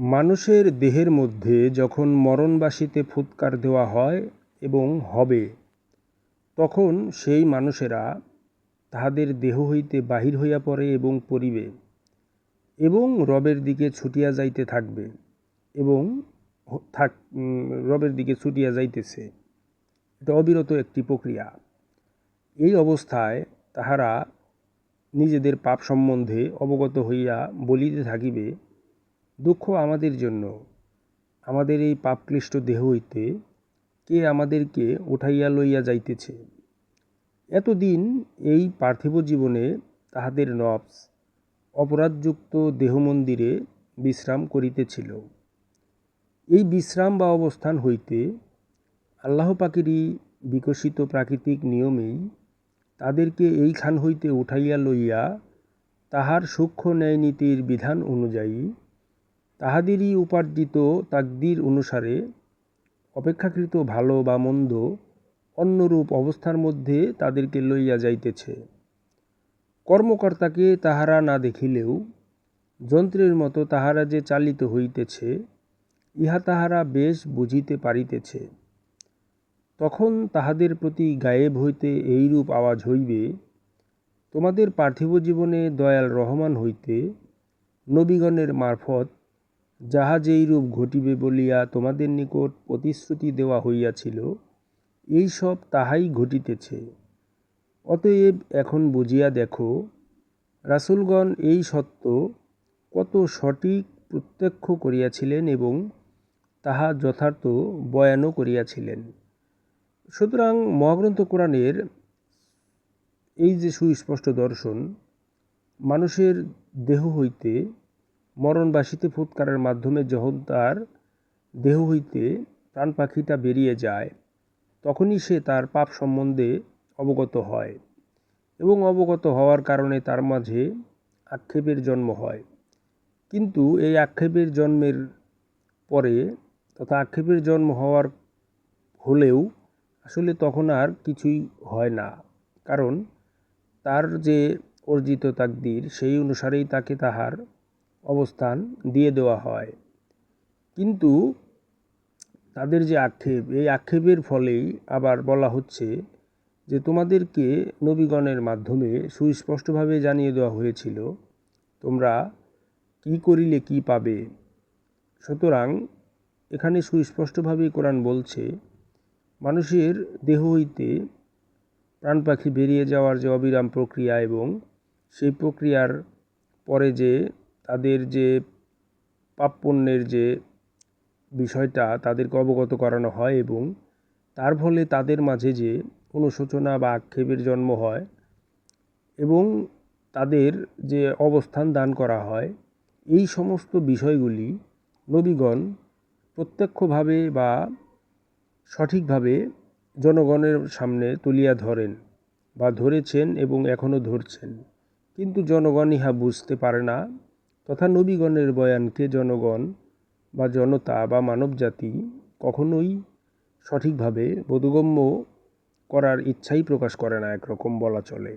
মানুষের দেহের মধ্যে যখন মরণবাসীতে ফুৎকার দেওয়া হয় এবং হবে, তখন সেই মানুষেরা তাহাদের দেহ হইতে বাহির হইয়া পড়ে এবং পড়িবে এবং রবের দিকে ছুটিয়া যাইতে থাকবে এবং থাক রবের দিকে ছুটিয়া যাইতেছে। এটা অবিরত একটি প্রক্রিয়া। এই অবস্থায় তাহারা নিজেদের পাপ সম্বন্ধে অবগত হইয়া বলিতে থাকিবে দুঃখ আমাদের জন্য। আমাদের এই পাপক্লিষ্ট দেহ হইতে কে আমাদেরকে উঠাইয়া লইয়া যাইতেছে? এতদিন এই পার্থিব জীবনে তাহাদের নবস অপরাধযুক্ত দেহমন্দিরে বিশ্রাম করিতেছিল। এই বিশ্রাম বা অবস্থান হইতে আল্লাহ পাকেরই বিকশিত প্রাকৃতিক নিয়মেই তাদেরকে এইখান হইতে উঠাইয়া লইয়া তাহার সূক্ষ্ম ন্যায়নীতির বিধান অনুযায়ী তাহাদেরই উপার্জিত তাকদির অনুসারে অপেক্ষাকৃত ভালো বা মন্দ অন্যরূপ অবস্থার মধ্যে তাদেরকে লইয়া যাইতেছে। কর্মকর্তাকে তাহারা না দেখিলেও যন্ত্রের মতো তাহারা যে চালিত হইতেছে, ইহা তাহারা বেশ বুঝিতে পারিতেছে। তখন তাহাদের প্রতি গায়েব হইতে এইরূপ আওয়াজ হইবে, তোমাদের পার্থিব জীবনে দয়াল রহমান হইতে নবীগণের মারফত যাহা যেইরূপ ঘটিবে বলিয়া তোমাদের নিকট প্রতিশ্রুতি দেওয়া হইয়াছিল, এই সব তাহাই ঘটিতেছে। অতএব এখন বুঝিয়া দেখো, রাসূলগণ এই সত্য কত সঠিক প্রত্যক্ষ করিয়াছিলেন এবং তাহা যথার্থ বয়ানও করিয়াছিলেন। সুতরাং মহাগ্রন্থ কোরআনের এই যে সুস্পষ্ট দর্শন, মানুষের দেহ হইতে মরণবাসীতে ফুৎকারের মাধ্যমে যখন তার দেহ হইতে প্রাণ পাখিটা বেরিয়ে যায়, তখনই সে তার পাপ সম্বন্ধে অবগত হয় এবং অবগত হওয়ার কারণে তার মাঝে আক্ষেপের জন্ম হয়। কিন্তু এই আক্ষেপের জন্মের পরে তথা আক্ষেপের জন্ম হওয়ার হলেও আসলে তখন আর কিছুই হয় না। কারণ তার যে অর্জিত তাকদির, সেই অনুসারেই তাকে তাহার অবস্থান দিয়ে দেওয়া হয়। কিন্তু তাদের যে আক্ষেপ, এই আক্ষেপের ফলেই আবার বলা হচ্ছে যে তোমাদেরকে নবীগণের মাধ্যমে সুস্পষ্টভাবে জানিয়ে দেওয়া হয়েছিল, তোমরা কি করিলে কি পাবে। সুতরাং এখানে সুস্পষ্টভাবেই কোরআন বলছে, মানুষের দেহ হইতে প্রাণ পাখি বেরিয়ে যাওয়ার যে অবিরাম প্রক্রিয়া এবং সেই প্রক্রিয়ার পরে যে তাদের যে পাপ পুণ্যের যে বিষয়টা তাদেরকে অবগত করানো হয় এবং তার ফলে তাদের মাঝে যে অনুশোচনা বা আক্ষেপের জন্ম হয় এবং তাদের যে অবস্থান দান করা হয়, এই সমস্ত বিষয়গুলি নবীগণ প্রত্যক্ষভাবে বা সঠিকভাবে জনগণের সামনে তুলিয়া ধরেন বা ধরেছেন এবং এখনও ধরছেন। কিন্তু জনগণ ইহা বুঝতে পারে না তথা নবীগণের বয়ানকে জনগণ বা জনতা বা মানবজাতি কখনোই সঠিকভাবে বোধগম্য করার ইচ্ছাই প্রকাশ করে না, একরকম বলা চলে।